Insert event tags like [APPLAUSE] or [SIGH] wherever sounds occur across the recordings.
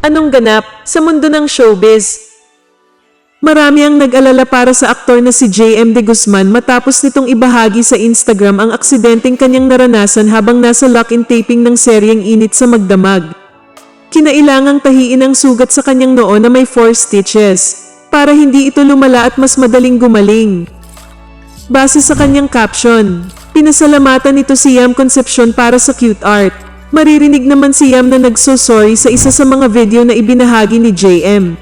Anong ganap sa mundo ng showbiz? Marami ang nag-alala para sa aktor na si JM De Guzman matapos nitong ibahagi sa Instagram ang aksidenteng kanyang naranasan habang nasa lock-in taping ng seryeng Init sa Magdamag. Kinailangang tahiin ang sugat sa kanyang noo na may 4 stitches para hindi ito lumala at mas madaling gumaling. Base sa kanyang caption, pinasalamatan nito si Yam Concepcion para sa cute art. Maririnig naman si Yam na nagso-sorry sa isa sa mga video na ibinahagi ni JM.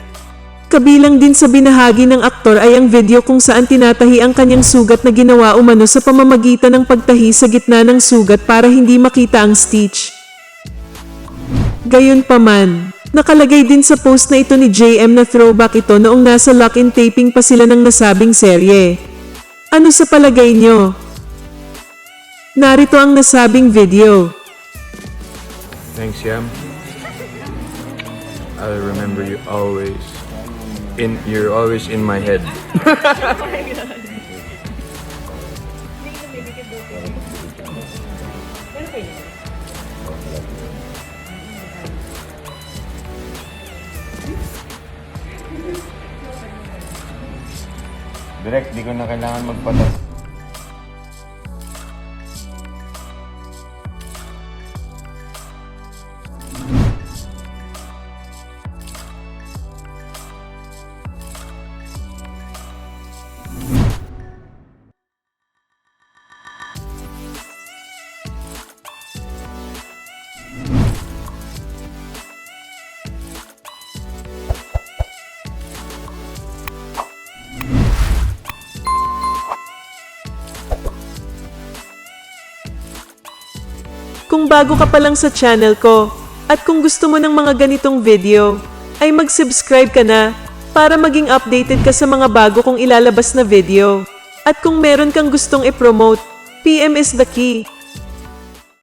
Kabilang din sa binahagi ng aktor ay ang video kung saan tinatahi ang kanyang sugat na ginawa umano sa pamamagitan ng pagtahi sa gitna ng sugat para hindi makita ang stitch. Gayunpaman, nakalagay din sa post na ito ni JM na throwback ito noong nasa lock-in taping pa sila ng nasabing serye. Ano sa palagay nyo? Narito ang nasabing video. Thanks, Yam. I'll remember you always. In you're always in my head. [LAUGHS] [LAUGHS] Direct, di ko na kailangan magpatas. Kung bago ka pa lang sa channel ko, at kung gusto mo ng mga ganitong video, ay mag-subscribe ka na para maging updated ka sa mga bago kong ilalabas na video. At kung meron kang gustong i-promote, PM is the key.